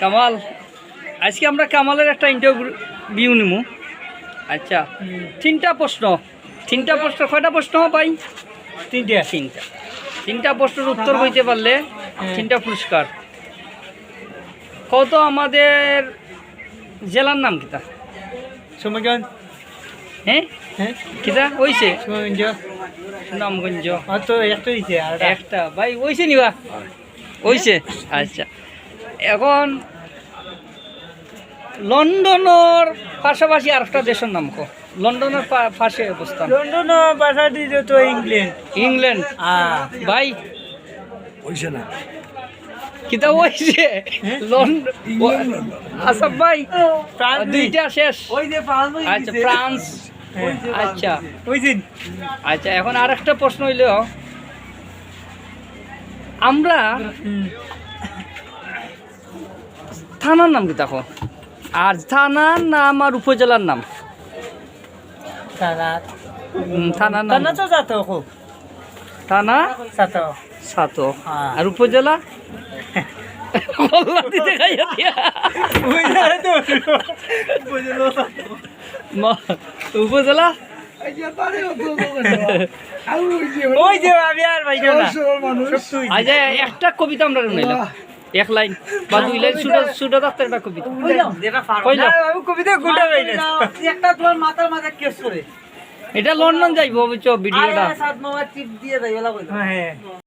কামাল আজকে আমরা কামালের একটা ইন্টারভিউ নিমু। আচ্ছা তিনটা প্রশ্ন। তিনটা প্রশ্ন কয়টা প্রশ্ন পাই তিনটে। তিনটা। তিনটা প্রশ্নের উত্তর হইতে পারলে হ্যাঁ। তিনটা পুরস্কার। কত আমাদের জেলার নাম কিতা? সুমগঞ্জ। হ্যাঁ? হ্যাঁ। কিতা? ওইছে সুমগঞ্জ। সুনামগঞ্জ। একটা ভাই ওইছে নিবা? ওইছে আচ্ছা। এখন লন্ডনের পাশাপাশি আরেকটা দেশের নাম কো। লন্ডনের পাশে অবস্থান। লন্ডন ভাষা তো ইংল্যান্ড। ইংল্যান্ড? হ্যাঁ। ভাই। হইছে না। কিতা ওইছে লন্ডন। আচ্ছা ভাই। দুইটা শেষ। ওই যে ফ্রান্স আচ্ছা ফ্রান্স। আচ্ছা। বুঝছেন আচ্ছা এখন আরেকটা প্রশ্ন হইল। আমরা থানার নাম কি দেখো? আর থানার নাম আর উপজেলার নাম? থানার। থানা। আর উপজেলা? আচ্ছা একটা কবিতা আমরা এক লাইন। বা দুই লাইন দত্তের একটা কবিতা। কইলাম আমি কবিতা গুটা ভাই না। একটা তোমার মাথার মাথায় কেস করে। এটা লন্ডন যাইব বুঝছ ভিডিওটা। সাত মামা দিয়ে হ্যাঁ।